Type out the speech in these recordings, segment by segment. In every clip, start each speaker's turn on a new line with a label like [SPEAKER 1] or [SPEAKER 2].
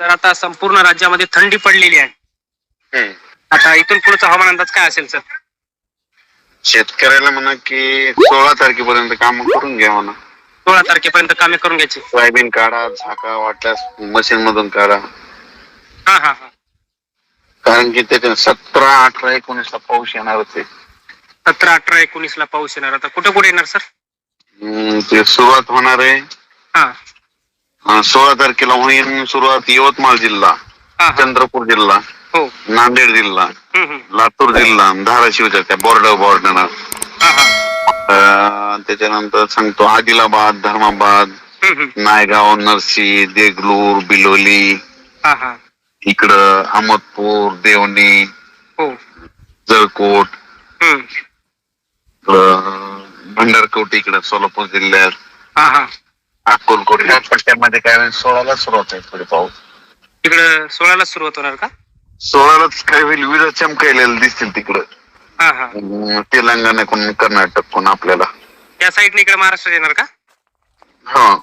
[SPEAKER 1] तर आता संपूर्ण राज्यामध्ये थंडी पडलेली आहे.
[SPEAKER 2] हम्म.
[SPEAKER 1] आता इथून पुढचा हवामान अंदाज काय असेल सर?
[SPEAKER 2] शेतकऱ्याला म्हणा की सोळा तारखेपर्यंत काम करून घ्या म्हणा.
[SPEAKER 1] सोळा तारखेपर्यंत कामे करून घ्यायची.
[SPEAKER 2] सोयाबीन काढा झाका वाटल्यास मशीन मधून काढा.
[SPEAKER 1] हा हा हा.
[SPEAKER 2] कारण की त्याच्या सतरा अठरा एकोणीस ला पाऊस येणारच आहे
[SPEAKER 1] सतरा अठरा एकोणीस ला पाऊस येणार. आता कुठे कुठे येणार सर?
[SPEAKER 2] हम्म, ते सुरुवात होणार आहे.
[SPEAKER 1] हा.
[SPEAKER 2] सोळा तारखेला होईल सुरुवात यवतमाळ जिल्हा
[SPEAKER 1] हा हा.
[SPEAKER 2] चंद्रपूर जिल्हा
[SPEAKER 1] हो.
[SPEAKER 2] नांदेड जिल्हा
[SPEAKER 1] हम्म, हम्म.
[SPEAKER 2] लातूर जिल्हा धाराशिवच्या त्या बॉर्डर बॉर्डर
[SPEAKER 1] हा हा.
[SPEAKER 2] त्याच्यानंतर सांगतो आदिलाबाद धर्माबाद
[SPEAKER 1] हम्म, हम्म.
[SPEAKER 2] नायगाव नरसी देगलूर बिलोली
[SPEAKER 1] हा हा.
[SPEAKER 2] इकडं अहमदपूर देवणी
[SPEAKER 1] हो.
[SPEAKER 2] जळकोट
[SPEAKER 1] हम्म.
[SPEAKER 2] इकडं भंडारकोट इकडं सोलापूर जिल्ह्यात.
[SPEAKER 1] हा हा.
[SPEAKER 2] अक्कलकोट या पट्ट्यामध्ये काय होईल? सोळाला सुरुवात आहे थोडी पाऊस.
[SPEAKER 1] तिकडं सोळाला सुरुवात होणार का?
[SPEAKER 2] सोळालाच काय होईल? विजा चमकायलेल्या दिसतील तिकडं.
[SPEAKER 1] हा हा.
[SPEAKER 2] अं, तेलंगणाकडून कर्नाटककडून आपल्याला.
[SPEAKER 1] त्या साईडने इकडे महाराष्ट्र येणार का?
[SPEAKER 2] हा.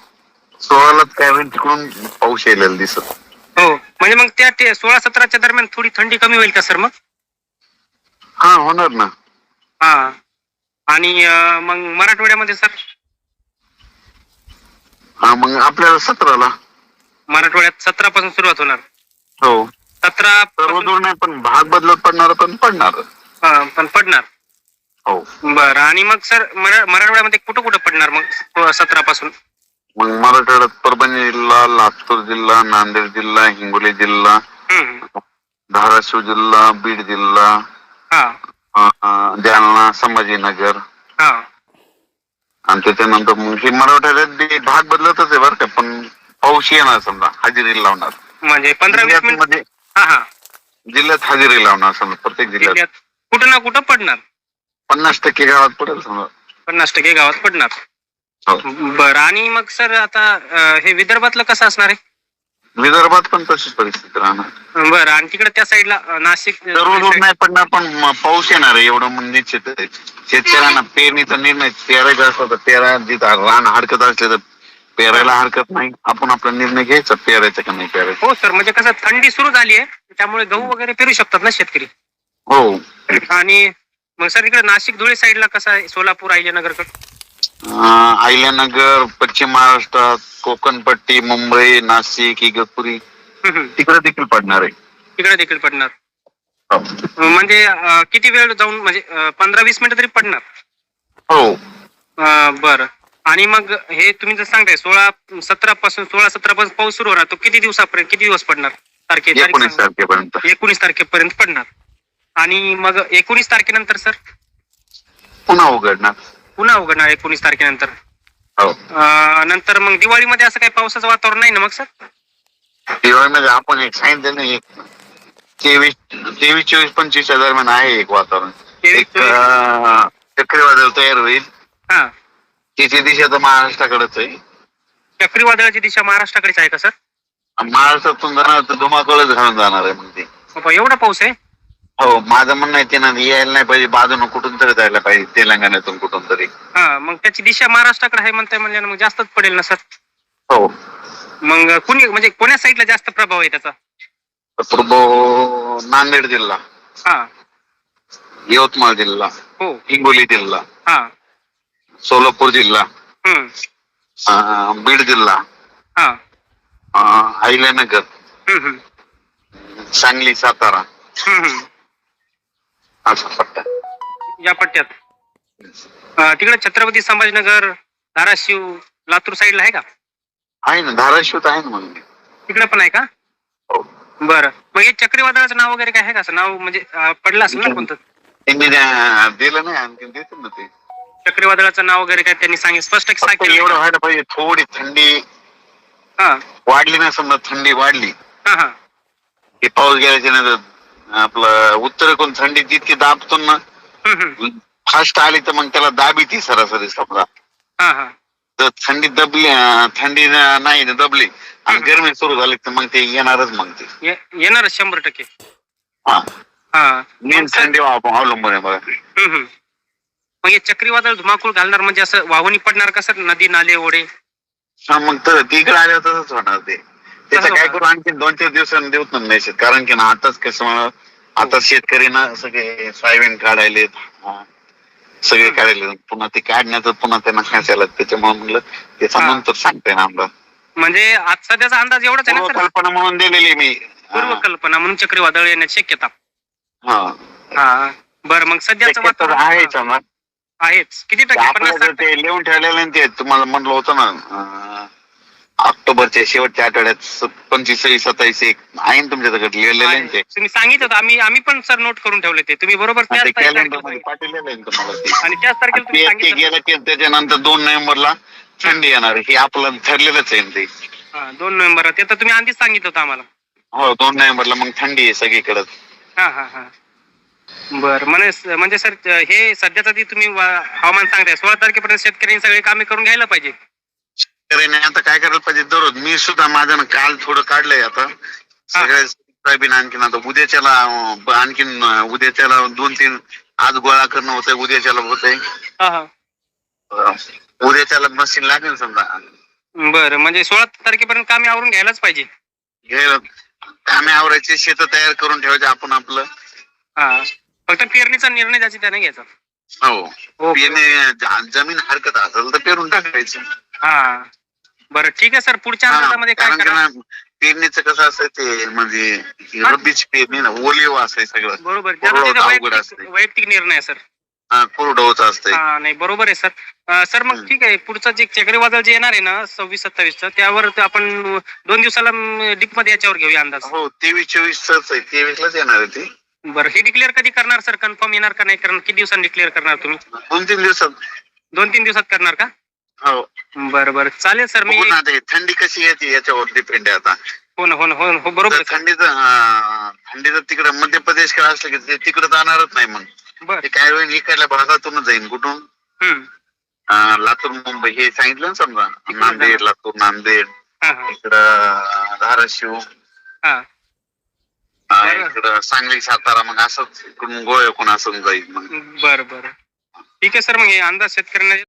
[SPEAKER 2] सोळालाच काय होईल? तिकडून पाऊस यायला दिसत.
[SPEAKER 1] हो. म्हणजे मग त्या ते सोळा सतराच्या दरम्यान थोडी थंडी कमी होईल का सर मग?
[SPEAKER 2] हा होणार ना.
[SPEAKER 1] हा. आणि अं, मग मराठवाड्यामध्ये सर?
[SPEAKER 2] हा मग आपल्याला सतराला.
[SPEAKER 1] मराठवाड्यात सतरा पासून सुरुवात होणार.
[SPEAKER 2] हो.
[SPEAKER 1] सतरा
[SPEAKER 2] सर्व दूर नाही पण भाग बदलत पडणार पण पडणार.
[SPEAKER 1] पण पडणार.
[SPEAKER 2] हो.
[SPEAKER 1] बरं आणि मग सर मरा- मराठवाड्यामध्ये कुठं कुठं पडणार मग सतरा पासून?
[SPEAKER 2] मग मराठवाड्यात परभणी जिल्हा लातूर जिल्हा नांदेड जिल्हा हिंगोली जिल्हा. धाराशिव जिल्हा बीड जिल्हा
[SPEAKER 1] हा.
[SPEAKER 2] जालना संभाजीनगर.
[SPEAKER 1] हा.
[SPEAKER 2] आणि त्याच्यानंतर मग हे मराठवाड्यात बी भाग बदलतच आहे बरं का पण पाऊस येणार समजा हजेरी लावणार.
[SPEAKER 1] म्हणजे पंधरा वीस
[SPEAKER 2] मिनिटमध्ये
[SPEAKER 1] हा हा.
[SPEAKER 2] जिल्ह्यात हजेरी लावणार समजा प्रत्येक जिल्ह्यात.
[SPEAKER 1] जिल्ह्यात कुठं ना कुठं पडणार.
[SPEAKER 2] पन्नास टक्के गावात पडेल समजा.
[SPEAKER 1] पन्नास टक्के गावात पडणार.
[SPEAKER 2] हो.
[SPEAKER 1] बरं आणि मग सर आता अं, हे विदर्भातलं कसं असणार आहे?
[SPEAKER 2] विदर्भात पण तशीच परिस्थिती राहणार.
[SPEAKER 1] बरं आणि तिकडे त्या साईडला अं, नाशिक
[SPEAKER 2] सर्व दूर नाही पडणार पण म- पाऊस येणार आहे एवढं म्हणजे. शेतकऱ्यांना पेरणीचा निर्णय पेरायचा असला तर पेरा जिथं रान हरकत असले तर पेरायला हरकत नाही. आपण आपला निर्णय घ्यायचा पेरायचा का नाही पेरायचा.
[SPEAKER 1] हो सर म्हणजे कसं थंडी सुरू झाली आहे त्यामुळे गहू वगैरे पेरू शकतात ना शेतकरी?
[SPEAKER 2] हो.
[SPEAKER 1] आणि मग सर इकडे नाशिक धुळे साईडला कसं आहे? सोलापूर अहिल्यानगरकडे?
[SPEAKER 2] अं, अहिल्यानगर पश्चिम महाराष्ट्रात कोकणपट्टी मुंबई नाशिक इगतपुरी. तिकडे देखील पडणार आहे.
[SPEAKER 1] तिकडे देखील पडणार.
[SPEAKER 2] हो.
[SPEAKER 1] म्हणजे अं, किती वेळ जाऊन म्हणजे पंधरा वीस मिनिटं तरी पडणार?
[SPEAKER 2] हो.
[SPEAKER 1] अं, बरं. आणि मग हे तुम्ही जर सांगताय सोळा सतरा पासून सोळा सतरा पासून पाऊस सुरू होणार. तो किती दिवसापर्यंत किती दिवस पडणार? तारखे तारीख
[SPEAKER 2] एकोणीस
[SPEAKER 1] सांगा.
[SPEAKER 2] तारखेपर्यंत.
[SPEAKER 1] एकोणीस तारखेपर्यंत पडणार. आणि मग एकोणीस तारखेनंतर सर?
[SPEAKER 2] पुन्हा उघडणार.
[SPEAKER 1] पुन्हा उघडणार एकोणीस तारखेनंतर.
[SPEAKER 2] हो.
[SPEAKER 1] अं, नंतर मग दिवाळीमध्ये असं काही पावसाचं वातावरण नाही ना मग सर?
[SPEAKER 2] दिवाळीमध्ये आपण एक सांगितलं ना एक तेवीस तेवीस चोवीस पंचवीसच्या दरम्यान आहे एक वातावरण.
[SPEAKER 1] तेवीस,
[SPEAKER 2] एक
[SPEAKER 1] चोवीस.
[SPEAKER 2] अं, चक्रीवादळ तयार होईल.
[SPEAKER 1] हा.
[SPEAKER 2] तिची दिशा तर महाराष्ट्राकडेच आहे.
[SPEAKER 1] चक्रीवादळाची दिशा महाराष्ट्राकडेच आहे का सर?
[SPEAKER 2] महाराष्ट्रातून जाणार तर धुमाकूळच घालून जाणार आहे म्हणजे
[SPEAKER 1] बाबा, एवढा पाऊस आहे?
[SPEAKER 2] हो माझं म्हणणं आहे ते ना यायला नाही पाहिजे बाजूनं कुठून तरी जायला पाहिजे तेलंगणातून कुठून तरी.
[SPEAKER 1] हा मग त्याची दिशा महाराष्ट्राकडे आहे म्हणताय म्हणजे मग जास्तच पडेल ना सर?
[SPEAKER 2] हो.
[SPEAKER 1] मग कुणी म्हणजे कोण्या साईडला जास्त प्रभाव आहे त्याचा?
[SPEAKER 2] पूर्व नांदेड जिल्हा.
[SPEAKER 1] हा.
[SPEAKER 2] यवतमाळ जिल्हा.
[SPEAKER 1] हो.
[SPEAKER 2] हिंगोली जिल्हा.
[SPEAKER 1] हा.
[SPEAKER 2] सोलापूर जिल्हा.
[SPEAKER 1] हम्म.
[SPEAKER 2] अं, बीड जिल्हा.
[SPEAKER 1] हा.
[SPEAKER 2] अं, अहिल्यानगर.
[SPEAKER 1] हम्म हम्म.
[SPEAKER 2] सांगली सातारा.
[SPEAKER 1] हम्म हम्म.
[SPEAKER 2] पट्टा
[SPEAKER 1] या पट्ट्यात. अं, तिकडे छत्रपती संभाजीनगर धाराशिव लातूर साईडला आहे का?
[SPEAKER 2] आहे ना धाराशिव तर आहे ना मग
[SPEAKER 1] तिकडे पण आहे का?
[SPEAKER 2] हो.
[SPEAKER 1] बरं. मग हे चक्रीवादळाचं नाव वगैरे काय आहे का असं? नाव म्हणजे अं, पडलं असेल ना कोणतं?
[SPEAKER 2] त्यांनी द्या- दिलं नाही आणखी देतील ना ते.
[SPEAKER 1] चक्रीवादळाचं नाव वगैरे काय त्यांनी सांगितलं? स्पष्ट
[SPEAKER 2] फक्त
[SPEAKER 1] सांगितलं
[SPEAKER 2] एवढं व्हायला पाहिजे थोडी थंडी
[SPEAKER 1] हा.
[SPEAKER 2] वाढली ना समजा थंडी वाढली.
[SPEAKER 1] हा हा.
[SPEAKER 2] की पाऊस गेल्याच्यानंतर आपलं उत्तरेकडून थंडी जितकी दाबतो ना. फास्ट आली तर मग त्याला दाबी ती सरासरी समजा. जर थंडी दबली अं, थंडी न- नाही न दबली आणि गरमी सुरू झाली तर मग ते येणारच मग ते.
[SPEAKER 1] ये- येणारच शंभर टक्के.
[SPEAKER 2] हा.
[SPEAKER 1] हा.
[SPEAKER 2] मेन थंडी अवलंबून आहे बघा.
[SPEAKER 1] हम्म, हम्म. मग हे चक्रीवादळ धुमाकूळ घालणार म्हणजे असं वाहुनी पडणार का सर? नदी नाले ओढे?
[SPEAKER 2] हा मग तर तिकडे आल्यावर तसंच होणार ते. त्याचं काय. करू आणखी दोन चार दिवसांनी देऊत ना मेसेज कारण की ना आताच कसं म्हणा आता शेतकरी ना सगळे सोयाबीन काढायलेत. सगळे. काढायले पुन्हा ते काढण्याचं पुन्हा त्यांना खायला त्याच्यामुळे म्हणलं त्याचा. नंतर सांगते ना आम्हाला.
[SPEAKER 1] म्हणजे आज सध्याचा अंदाज एवढाच आहे ना सर?
[SPEAKER 2] कल्पना म्हणून दिलेली मी.
[SPEAKER 1] पूर्व
[SPEAKER 2] हा.
[SPEAKER 1] कल्पना म्हणून चक्रीवादळ येण्याची शक्यता.
[SPEAKER 2] हा.
[SPEAKER 1] हा. बरं मग सध्याचं
[SPEAKER 2] शक्यता
[SPEAKER 1] वातावरण
[SPEAKER 2] आहेच
[SPEAKER 1] आहेच. किती टक्के?
[SPEAKER 2] आपलं
[SPEAKER 1] पन्नास साठ
[SPEAKER 2] ते लिहून ठेवलेलं आहे ते. तुम्हाला म्हणलं होतं ना अं, ऑक्टोबरच्या शेवटच्या आठवड्यात पंचवीस सत्तावीस एक आहे ना तुमच्याकडे लिहिलेलं
[SPEAKER 1] तुम्ही सांगितलं होतं आम्ही आम्ही पण सर नोट करून ठेवले ते. तुम्ही बरोबर त्याच
[SPEAKER 2] ते
[SPEAKER 1] तारखेला
[SPEAKER 2] कॅलेंडरमध्ये
[SPEAKER 1] सांगितलं.
[SPEAKER 2] पाठवलेलं आहे ना तुम्हाला ते.
[SPEAKER 1] आणि त्याच तारखेला तुम्ही
[SPEAKER 2] ते- ते
[SPEAKER 1] सांगितलं
[SPEAKER 2] गेलं की त्याच्यानंतर दोन नोव्हेंबरला थंडी येणार. हे आपलं ठरलेलंच आहे ना ते.
[SPEAKER 1] हा, दोन नोव्हेंबर ते तर तुम्ही आधीच सांगितलं होतं आम्हाला.
[SPEAKER 2] हो दोन नोव्हेंबरला मग थंडी आहे सगळीकडे
[SPEAKER 1] हा हा हा. बर म्हणजे म्हणजे सर हे सध्याचा ती तुम्ही वा- हवामान सांगताय. सोळा तारखेपर्यंत शेतकऱ्यांनी सगळे कामे करून घ्यायला पाहिजे.
[SPEAKER 2] शेतकऱ्याने आता काय करायला पाहिजे? दररोज मी सुद्धा माझ्यानं काल थोडं काढलंय आता. सगळे सोयाबीन आणखीन आता उद्याच्याला अं, आणखीन अं, उद्याच्याला दोन तीन आज गोळा करणं होतंय उद्याच्याला होतंय.
[SPEAKER 1] हा हा.
[SPEAKER 2] अं, उद्याच्याला मशीन लागेल समजा.
[SPEAKER 1] बरं म्हणजे सोळा तारखेपर्यंत कामे आवरून घ्यायलाच पाहिजे.
[SPEAKER 2] घ्यायला कामे आवरायचे शेत तयार करून ठेवायचे आपण आपलं.
[SPEAKER 1] हा. फक्त पेरणीचा निर्णय ज्याची त्याने घ्यायचा.
[SPEAKER 2] हो. पेरणे ज- जमीन हरकत असेल तर पेरून टाकायचं.
[SPEAKER 1] हा. बरं ठीक आहे सर. पुढच्या अंदाजामध्ये काय
[SPEAKER 2] कारण की
[SPEAKER 1] करा
[SPEAKER 2] पेरणीचं कसं असतं ते म्हणजे ही
[SPEAKER 1] हा.
[SPEAKER 2] रब्बीची पेरणी ना ओलीव असते सगळं.
[SPEAKER 1] बरोबर. ज्याचा
[SPEAKER 2] कोरडवाहू
[SPEAKER 1] त्याचा
[SPEAKER 2] अवघड
[SPEAKER 1] वैयक्तिक
[SPEAKER 2] असते.
[SPEAKER 1] वैयक्तिक निर्णय आहे सर.
[SPEAKER 2] हा कोरडवच
[SPEAKER 1] हा नाही बरोबर आहे सर. अं, सर मग
[SPEAKER 2] हम्म.
[SPEAKER 1] ठीक आहे पुढचं जे चक्रीवादळ जे येणार आहे ना सव्वीस सत्तावीसचं त्यावर ते आपण दोन दिवसाला डीपमध्ये याच्यावर घेऊया अंदाज.
[SPEAKER 2] हो तेवीस चोवीस आहे. तेवीस लाच येणार आहे ते.
[SPEAKER 1] बरं हे डिक्लेअर कधी करणार सर? कन्फर्म येणार का नाही? करणार किती दिवसांनी डिक्लेअर करणार तुम्ही?
[SPEAKER 2] दोन तीन दिवसात.
[SPEAKER 1] दोन तीन दिवसात करणार का?
[SPEAKER 2] हो
[SPEAKER 1] बरं बरं चालेल सर मी
[SPEAKER 2] बघू ना ते थंडी कशी येते याच्यावर डिपेंड आहे आता.
[SPEAKER 1] हो ना हो ना हो ना, हो बरोबर
[SPEAKER 2] जर
[SPEAKER 1] आहे.
[SPEAKER 2] थंडीचं थंडीचं तिकडं मध्य प्रदेश काय असलं की ते तिकडं जाणारच नाही मग.
[SPEAKER 1] बरं.
[SPEAKER 2] ते काय वेळ इकडल्या भागातूनच जाईन कुठून?
[SPEAKER 1] हम्म.
[SPEAKER 2] अं, लातूर मुंबई हे सांगितलं ना समजा. नांदेड लातूर नांदेड.
[SPEAKER 1] हा हा.
[SPEAKER 2] इकडं अं, धाराशिव.
[SPEAKER 1] हा.
[SPEAKER 2] अं,
[SPEAKER 1] बरं.
[SPEAKER 2] इकडं सांगली सातारा मग असंच इकडून गोव्याकडून असं जाईल मग.
[SPEAKER 1] बरं बरं. ठीक आहे सर मग हे अंदाज शेतकऱ्यांना